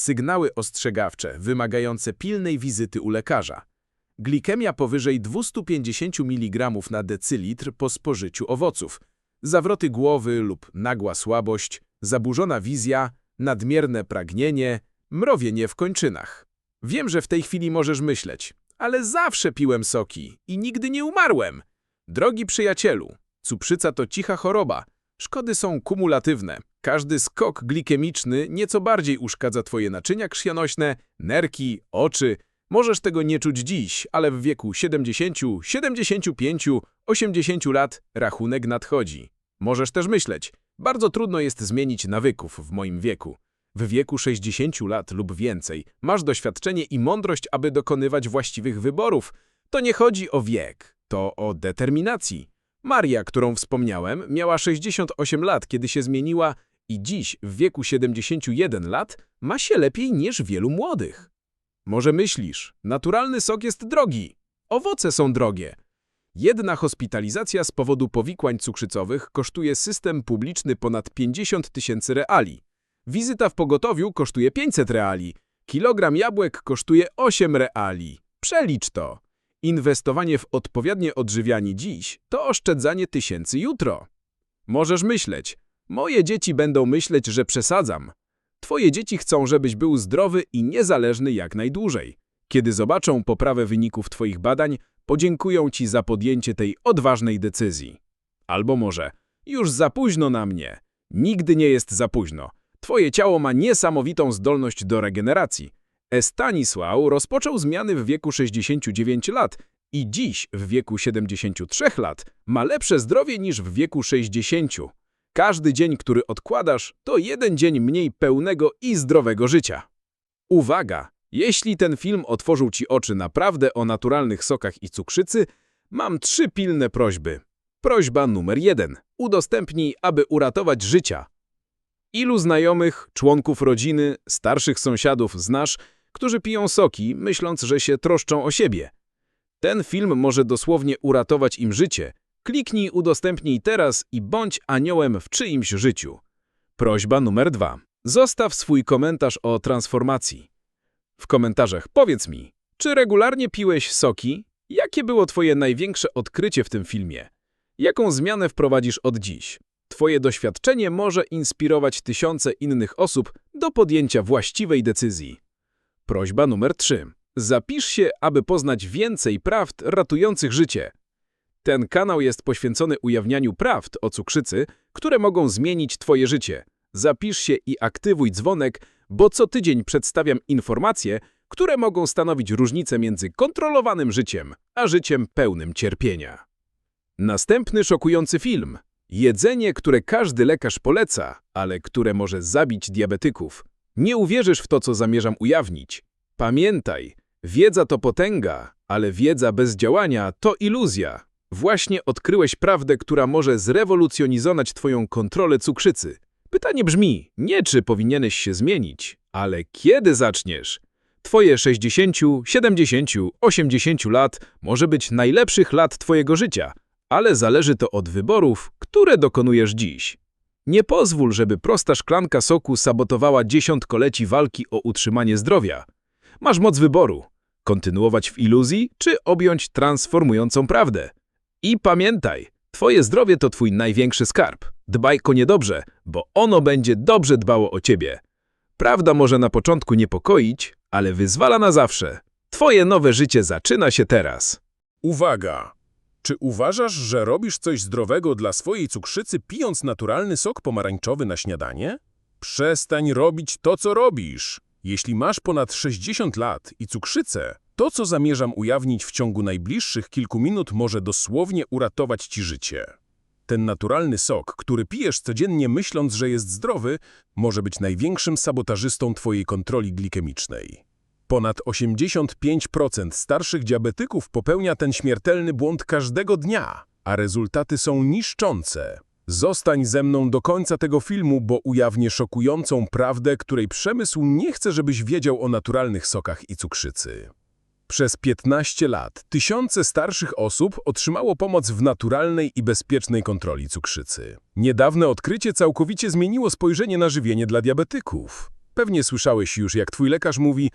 Sygnały ostrzegawcze wymagające pilnej wizyty u lekarza. Glikemia powyżej 250 mg na decylitr po spożyciu owoców. Zawroty głowy lub nagła słabość, zaburzona wizja, nadmierne pragnienie, mrowienie w kończynach. Wiem, że w tej chwili możesz myśleć, ale zawsze piłem soki i nigdy nie umarłem. Drogi przyjacielu, cukrzyca to cicha choroba. Szkody są kumulatywne. Każdy skok glikemiczny nieco bardziej uszkadza twoje naczynia krwionośne, nerki, oczy. Możesz tego nie czuć dziś, ale w wieku 70, 75, 80 lat rachunek nadchodzi. Możesz też myśleć, bardzo trudno jest zmienić nawyków w moim wieku. W wieku 60 lat lub więcej masz doświadczenie i mądrość, aby dokonywać właściwych wyborów. To nie chodzi o wiek, to o determinacji. Maria, którą wspomniałem, miała 68 lat, kiedy się zmieniła i dziś, w wieku 71 lat, ma się lepiej niż wielu młodych. Może myślisz, naturalny sok jest drogi, owoce są drogie. Jedna hospitalizacja z powodu powikłań cukrzycowych kosztuje system publiczny ponad 50 tysięcy reali. Wizyta w pogotowiu kosztuje 500 reali. Kilogram jabłek kosztuje 8 reali. Przelicz to. Inwestowanie w odpowiednie odżywianie dziś to oszczędzanie tysięcy jutro. Możesz myśleć, moje dzieci będą myśleć, że przesadzam. Twoje dzieci chcą, żebyś był zdrowy i niezależny jak najdłużej. Kiedy zobaczą poprawę wyników Twoich badań, podziękują Ci za podjęcie tej odważnej decyzji. Albo może, już za późno na mnie. Nigdy nie jest za późno. Twoje ciało ma niesamowitą zdolność do regeneracji. Estanisłał rozpoczął zmiany w wieku 69 lat i dziś, w wieku 73 lat, ma lepsze zdrowie niż w wieku 60. Każdy dzień, który odkładasz, to jeden dzień mniej pełnego i zdrowego życia. Uwaga! Jeśli ten film otworzył Ci oczy naprawdę o naturalnych sokach i cukrzycy, mam trzy pilne prośby. Prośba numer jeden. Udostępnij, aby uratować życia. Ilu znajomych, członków rodziny, starszych sąsiadów znasz, którzy piją soki, myśląc, że się troszczą o siebie? Ten film może dosłownie uratować im życie. Kliknij udostępnij teraz i bądź aniołem w czyimś życiu. Prośba numer dwa. Zostaw swój komentarz o transformacji. W komentarzach powiedz mi, czy regularnie piłeś soki? Jakie było twoje największe odkrycie w tym filmie? Jaką zmianę wprowadzisz od dziś? Twoje doświadczenie może inspirować tysiące innych osób do podjęcia właściwej decyzji. Prośba numer 3. Zapisz się, aby poznać więcej prawd ratujących życie. Ten kanał jest poświęcony ujawnianiu prawd o cukrzycy, które mogą zmienić Twoje życie. Zapisz się i aktywuj dzwonek, bo co tydzień przedstawiam informacje, które mogą stanowić różnicę między kontrolowanym życiem, a życiem pełnym cierpienia. Następny szokujący film. Jedzenie, które każdy lekarz poleca, ale które może zabić diabetyków. Nie uwierzysz w to, co zamierzam ujawnić. Pamiętaj, wiedza to potęga, ale wiedza bez działania to iluzja. Właśnie odkryłeś prawdę, która może zrewolucjonizować Twoją kontrolę cukrzycy. Pytanie brzmi, nie czy powinieneś się zmienić, ale kiedy zaczniesz? Twoje 60, 70, 80 lat może być najlepszych lat Twojego życia, ale zależy to od wyborów, które dokonujesz dziś. Nie pozwól, żeby prosta szklanka soku sabotowała dziesiątkoleci walki o utrzymanie zdrowia. Masz moc wyboru. Kontynuować w iluzji, czy objąć transformującą prawdę. I pamiętaj, twoje zdrowie to twój największy skarb. Dbaj konie dobrze, bo ono będzie dobrze dbało o ciebie. Prawda może na początku niepokoić, ale wyzwala na zawsze. Twoje nowe życie zaczyna się teraz. Uwaga! Czy uważasz, że robisz coś zdrowego dla swojej cukrzycy, pijąc naturalny sok pomarańczowy na śniadanie? Przestań robić to, co robisz. Jeśli masz ponad 60 lat i cukrzycę, to, co zamierzam ujawnić w ciągu najbliższych kilku minut, może dosłownie uratować ci życie. Ten naturalny sok, który pijesz codziennie myśląc, że jest zdrowy, może być największym sabotażystą twojej kontroli glikemicznej. Ponad 85% starszych diabetyków popełnia ten śmiertelny błąd każdego dnia, a rezultaty są niszczące. Zostań ze mną do końca tego filmu, bo ujawnię szokującą prawdę, której przemysł nie chce, żebyś wiedział o naturalnych sokach i cukrzycy. Przez 15 lat tysiące starszych osób otrzymało pomoc w naturalnej i bezpiecznej kontroli cukrzycy. Niedawne odkrycie całkowicie zmieniło spojrzenie na żywienie dla diabetyków. Pewnie słyszałeś już, jak twój lekarz mówi,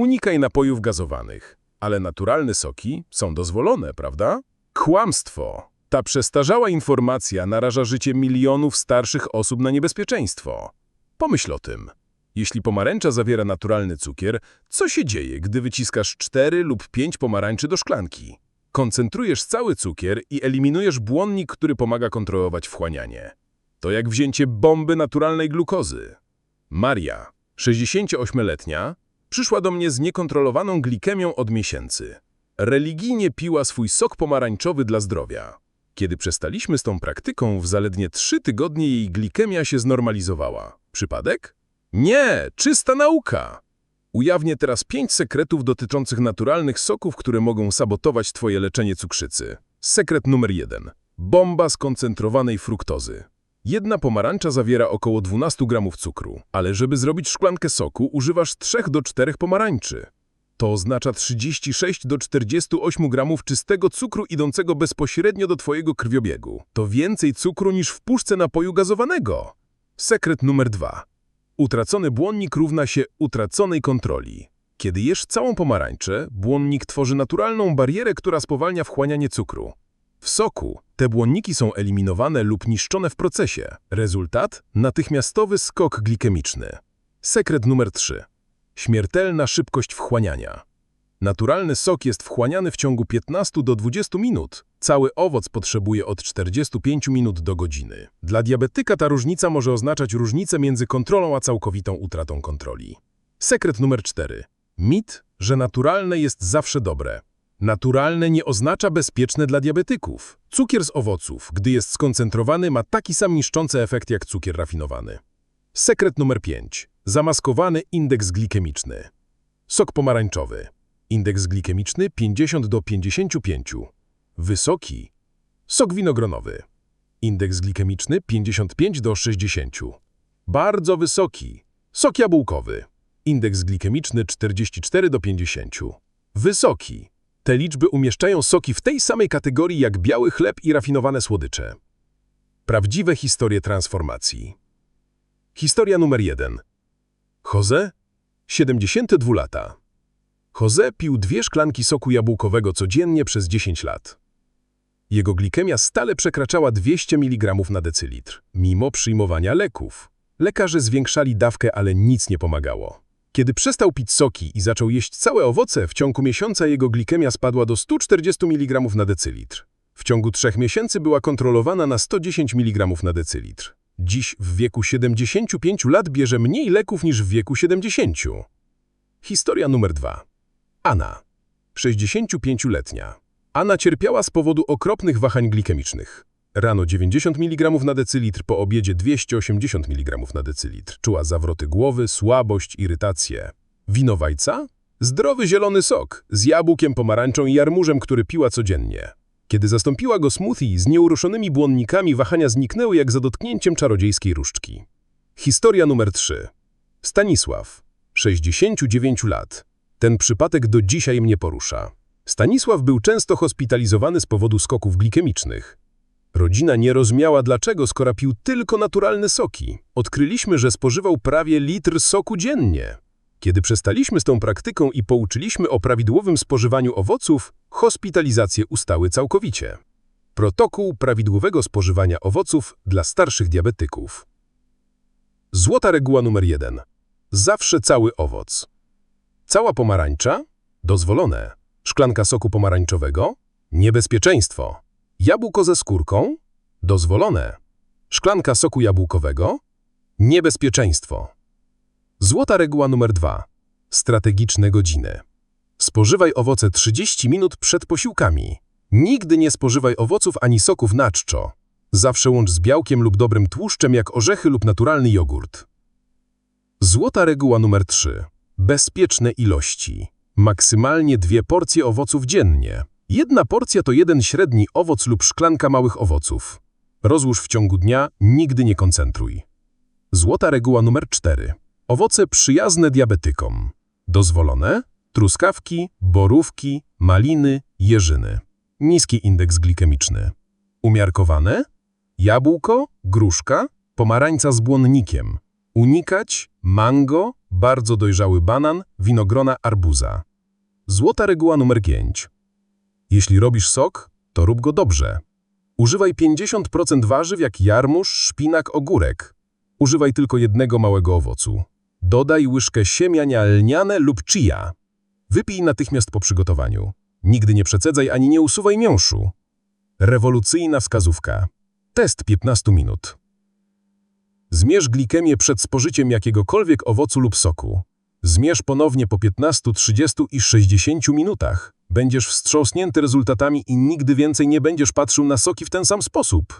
unikaj napojów gazowanych, ale naturalne soki są dozwolone, prawda? Kłamstwo! Ta przestarzała informacja naraża życie milionów starszych osób na niebezpieczeństwo. Pomyśl o tym. Jeśli pomarańcza zawiera naturalny cukier, co się dzieje, gdy wyciskasz 4 lub 5 pomarańczy do szklanki? Koncentrujesz cały cukier i eliminujesz błonnik, który pomaga kontrolować wchłanianie. To jak wzięcie bomby naturalnej glukozy. Maria, 68-letnia, przyszła do mnie z niekontrolowaną glikemią od miesięcy. Religijnie piła swój sok pomarańczowy dla zdrowia. Kiedy przestaliśmy z tą praktyką, w zaledwie trzy tygodnie jej glikemia się znormalizowała. Przypadek? Nie, czysta nauka! Ujawnię teraz pięć sekretów dotyczących naturalnych soków, które mogą sabotować Twoje leczenie cukrzycy. Sekret numer jeden. Bomba skoncentrowanej fruktozy. Jedna pomarańcza zawiera około 12 gramów cukru, ale żeby zrobić szklankę soku, używasz 3 do 4 pomarańczy. To oznacza 36 do 48 gramów czystego cukru idącego bezpośrednio do Twojego krwiobiegu. To więcej cukru niż w puszce napoju gazowanego. Sekret numer dwa. Utracony błonnik równa się utraconej kontroli. Kiedy jesz całą pomarańczę, błonnik tworzy naturalną barierę, która spowalnia wchłanianie cukru. W soku te błonniki są eliminowane lub niszczone w procesie. Rezultat? Natychmiastowy skok glikemiczny. Sekret numer 3. Śmiertelna szybkość wchłaniania. Naturalny sok jest wchłaniany w ciągu 15 do 20 minut. Cały owoc potrzebuje od 45 minut do godziny. Dla diabetyka ta różnica może oznaczać różnicę między kontrolą a całkowitą utratą kontroli. Sekret numer 4. Mit, że naturalne jest zawsze dobre. Naturalne nie oznacza bezpieczne dla diabetyków. Cukier z owoców, gdy jest skoncentrowany, ma taki sam niszczący efekt jak cukier rafinowany. Sekret numer 5. Zamaskowany indeks glikemiczny. Sok pomarańczowy. Indeks glikemiczny 50 do 55. Wysoki. Sok winogronowy. Indeks glikemiczny 55 do 60. Bardzo wysoki. Sok jabłkowy. Indeks glikemiczny 44 do 50. Wysoki. Te liczby umieszczają soki w tej samej kategorii jak biały chleb i rafinowane słodycze. Prawdziwe historie transformacji. Historia numer 1. Jose, 72 lata. Jose pił dwie szklanki soku jabłkowego codziennie przez 10 lat. Jego glikemia stale przekraczała 200 mg na decylitr, mimo przyjmowania leków. Lekarze zwiększali dawkę, ale nic nie pomagało. Kiedy przestał pić soki i zaczął jeść całe owoce, w ciągu miesiąca jego glikemia spadła do 140 mg na decylitr. W ciągu trzech miesięcy była kontrolowana na 110 mg na decylitr. Dziś w wieku 75 lat bierze mniej leków niż w wieku 70. Historia numer 2. Anna, 65-letnia. Anna cierpiała z powodu okropnych wahań glikemicznych. Rano 90 mg na decylitr, po obiedzie 280 mg na decylitr. Czuła zawroty głowy, słabość, irytację. Winowajca? Zdrowy zielony sok z jabłkiem, pomarańczą i jarmużem, który piła codziennie. Kiedy zastąpiła go smoothie z nieuruszonymi błonnikami, wahania zniknęły jak za dotknięciem czarodziejskiej różdżki. Historia numer 3. Stanisław, 69 lat. Ten przypadek do dzisiaj mnie porusza. Stanisław był często hospitalizowany z powodu skoków glikemicznych. Rodzina nie rozumiała dlaczego, skoro pił tylko naturalne soki. Odkryliśmy, że spożywał prawie litr soku dziennie. Kiedy przestaliśmy z tą praktyką i pouczyliśmy o prawidłowym spożywaniu owoców, hospitalizacje ustały całkowicie. Protokół prawidłowego spożywania owoców dla starszych diabetyków. Złota reguła numer 1. Zawsze cały owoc. Cała pomarańcza? Dozwolone. Szklanka soku pomarańczowego? Niebezpieczeństwo. Jabłko ze skórką? Dozwolone. Szklanka soku jabłkowego? Niebezpieczeństwo. Złota reguła numer 2. Strategiczne godziny. Spożywaj owoce 30 minut przed posiłkami. Nigdy nie spożywaj owoców ani soków na czczo. Zawsze łącz z białkiem lub dobrym tłuszczem jak orzechy lub naturalny jogurt. Złota reguła numer 3. Bezpieczne ilości. Maksymalnie dwie porcje owoców dziennie. Jedna porcja to jeden średni owoc lub szklanka małych owoców. Rozłóż w ciągu dnia, nigdy nie koncentruj. Złota reguła numer 4. Owoce przyjazne diabetykom. Dozwolone? Truskawki, borówki, maliny, jeżyny. Niski indeks glikemiczny. Umiarkowane? Jabłko, gruszka, pomarańca z błonnikiem. Unikać mango, bardzo dojrzały banan, winogrona arbuza. Złota reguła numer 5. Jeśli robisz sok, to rób go dobrze. Używaj 50% warzyw jak jarmuż, szpinak, ogórek. Używaj tylko jednego małego owocu. Dodaj łyżkę siemiania lniane lub chia. Wypij natychmiast po przygotowaniu. Nigdy nie przecedzaj ani nie usuwaj miąższu. Rewolucyjna wskazówka. Test 15 minut. Zmierz glikemię przed spożyciem jakiegokolwiek owocu lub soku. Zmierz ponownie po 15, 30 i 60 minutach. Będziesz wstrząsnięty rezultatami i nigdy więcej nie będziesz patrzył na soki w ten sam sposób.